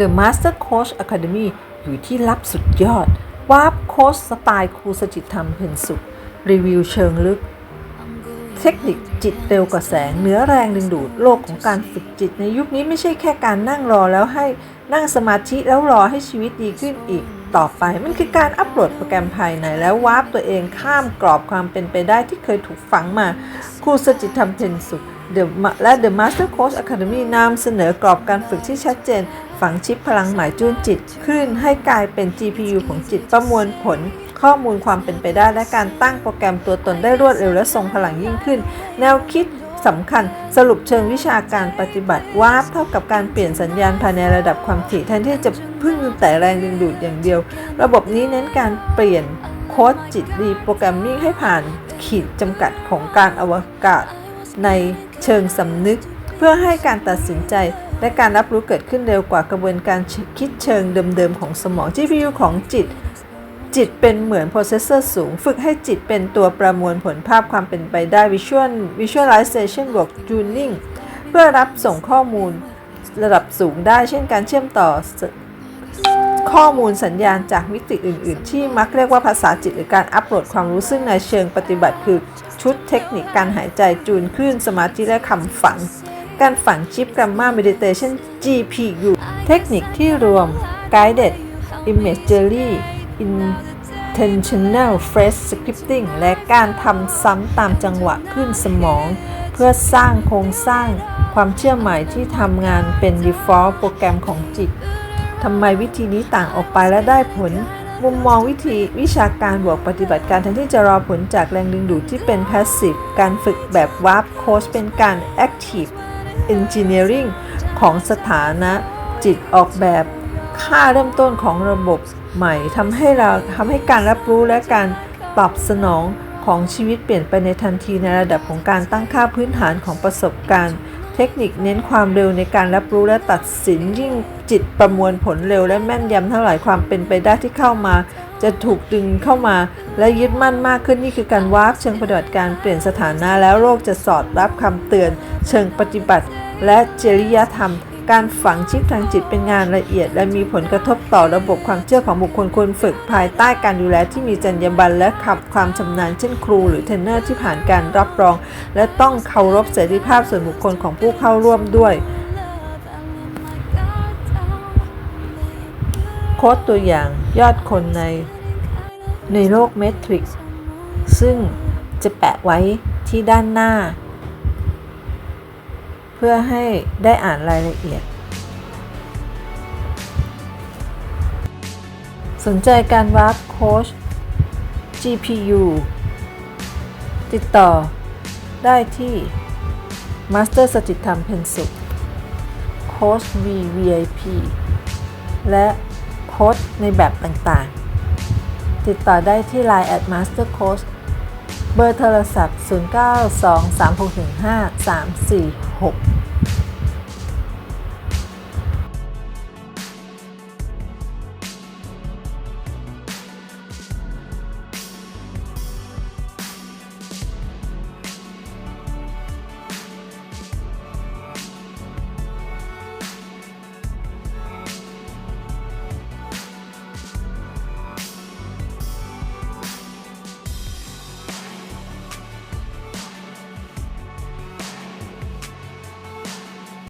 The Master Coach Academy อยู่ที่ลับสุดยอดวาร์ปโค้ชสไตล์ครูสจิตธรรมเพ็ญสุข รีวิวเชิงลึก เทคนิคจิตเร็วกว่าแสงเนื้อแรงดึงดูดโลกของการฝึกจิตในยุคนี้ไม่ใช่แค่การนั่งรอแล้วให้นั่งสมาธิแล้วรอให้ชีวิตดีขึ้นอีกต่อไปมันคือการอัปโหลดโปรแกรมภายในแล้ววาร์ปตัวเองข้ามกรอบความเป็นไปได้ที่เคยถูกฝังมาครูสจิตธรรมเพ็ญสุข The และ The Master Coach Academy นำเสนอกรอบการฝึกที่ชัดเจน ฝังชิปพลังหมายจูนจิตขึ้นให้กลายเป็น GPU ของจิตประมวลผลข้อมูลความเป็นไปได้และการตั้งโปรแกรมตัวตนได้รวดเร็วและทรงพลังยิ่งขึ้น แนวคิดสำคัญสรุปเชิงวิชาการปฏิบัติวาร์ปเท่ากับการเปลี่ยนสัญญาณภายในระดับความถี่แทนที่จะพึ่งแต่แรงดึงดูดอย่างเดียว ระบบนี้เน้นการเปลี่ยนโค้ดจิตรีโปรแกรมมิ่งให้ผ่านขีดจำกัดของการอวกาศใน เชิงสำนึก เพื่อให้การตัดสินใจ และการรับรู้เกิดขึ้นเร็วกว่ากระบวนการคิดเชิงเดิมๆของสมอง GPU ของจิต จิตเป็นเหมือนโปรเซสเซอร์สูง ฝึกให้จิตเป็นตัวประมวลผลภาพความเป็นไปได้ Visual Visualization บวก Tuning เพื่อรับส่งข้อมูลระดับสูงได้ เช่นการเชื่อมต่อข้อมูลสัญญาณจากมิติอื่น ๆ ที่มักเรียกว่าภาษาจิตหรือการอัปโหลดความรู้ซึ่งในเชิงปฏิบัติคือ ชุดเทคนิคการหายใจจูนคลื่นสมาธิและคำฝันการฝังชิปกร m ม a meditation GPU เทคนิคที่รวม guided imagery intentional phrase scripting และการทำซ้ำตามจังหวะขึ้นสมอง เพื่อสร้างโครงสร้างความเชื่อหม่ที่ทำงานเป็น default โปรแกรมของจิตทำไมวิธีนี้ต่างออกไปและได้ผล มุมมองวิธีวิชาการบวกปฏิบัติการแทนที่จะรอผลจากแรงดึงดูดที่เป็น passive การฝึกแบบ warp coach เป็นการ active engineering ของสถานะจิตออกแบบค่าเริ่มต้นของระบบใหม่ทำให้เราทำให้การรับรู้และการตอบสนองของชีวิตเปลี่ยนไปในทันทีในระดับของการตั้งค่าพื้นฐานของประสบการณ์ เทคนิคเน้นความเร็วในการรับรู้และตัดสินยิ่งจิตประมวลผลเร็วและแม่นยำเท่าไหร่ความเป็นไปได้ที่เข้ามา จะถูกดึงเข้ามา และยึดมั่นมากขึ้นนี่คือการวาร์ปเชิงปฏิบัติการเปลี่ยนสถานะแล้วโลกจะสอดรับคำเตือน เชิงปฏิบัติ และจริยธรรม การฝังชิปทางจิตเป็นงานละเอียด และมีผลกระทบต่อระบบความเชื่อของบุคคลควรฝึกภายใต้การดูแลที่มีจรรยาบรรณและขับความชำนาญเช่นครูหรือเทรนเนอร์ที่ผ่านการรับรอง และต้องเคารพเสรีภาพส่วนบุคคลของผู้เข้าร่วมด้วย โค้ดตัวอย่างยอดคนในในโลกเมทริกซ์ซึ่งจะแปะไว้ที่ด้านหน้า พื่อให้ได้อ่านรายละเอียด สนใจการวาร์ปโค้ช GPU ติดต่อได้ที่ Master สจิตธรรมเพ็ญสุข โค้ช VVIP และโค้ดในแบบต่างๆ ติดต่อได้ที่ Line at Master Coach เบอร์โทรศัพท์ 0923615346 6